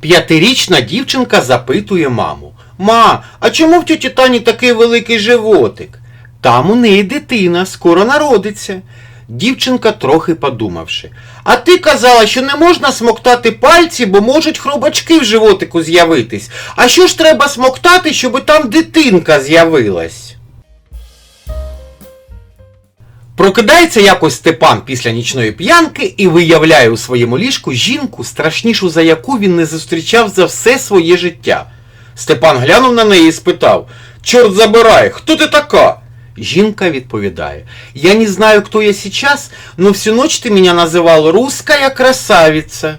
П'ятирічна дівчинка запитує маму. Ма, а чому в тьоті Тані такий великий животик? Там у неї дитина, скоро народиться. Дівчинка, трохи подумавши. А ти казала, що не можна смоктати пальці, бо можуть хробачки в животику з'явитись. А що ж треба смоктати, щоб там дитинка з'явилась? Прокидається якось Степан після нічної п'янки і виявляє у своєму ліжку жінку, страшнішу за яку він не зустрічав за все своє життя. Степан глянув на неї і спитав: Чорт забирай, хто ти така? Жінка відповідає: Я не знаю, кто я сейчас, но всю ночь ты меня называл русская красавица.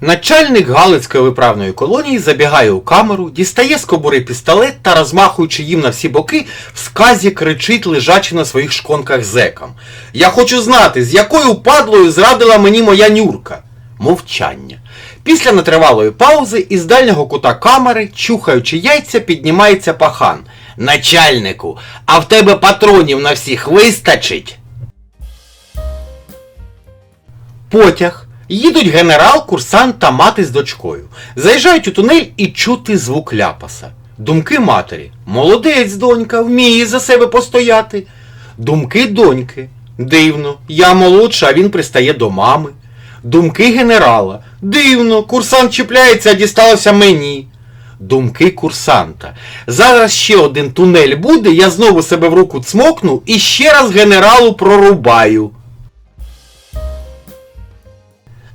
Начальник Галицької виправної колонії забігає у камеру, дістає з кобури пістолет та, розмахуючи їм на всі боки, в сказі кричить, лежачи на своїх шконках зекам. Я хочу знати, з якою падлою зрадила мені моя нюрка. Мовчання. Після нетривалої паузи із дальнього кута камери, чухаючи яйця, піднімається пахан. Начальнику, а в тебе патронів на всіх вистачить? Потяг. Їдуть генерал, курсант та мати з дочкою. Заїжджають у тунель і чути звук ляпаса. Думки матері. Молодець, донька, вміє за себе постояти. Думки доньки. Дивно, я молодша, а він пристає до мами. Думки генерала. Дивно, курсант чіпляється, а дісталося мені. Думки курсанта. Зараз ще один тунель буде, я знову себе в руку цмокну і ще раз генералу прорубаю.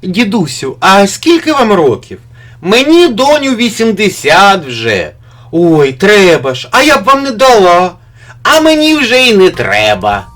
Дідусю, а скільки вам років? Мені доню 80 вже. Ой, треба ж, а я б вам не дала. А мені вже й не треба.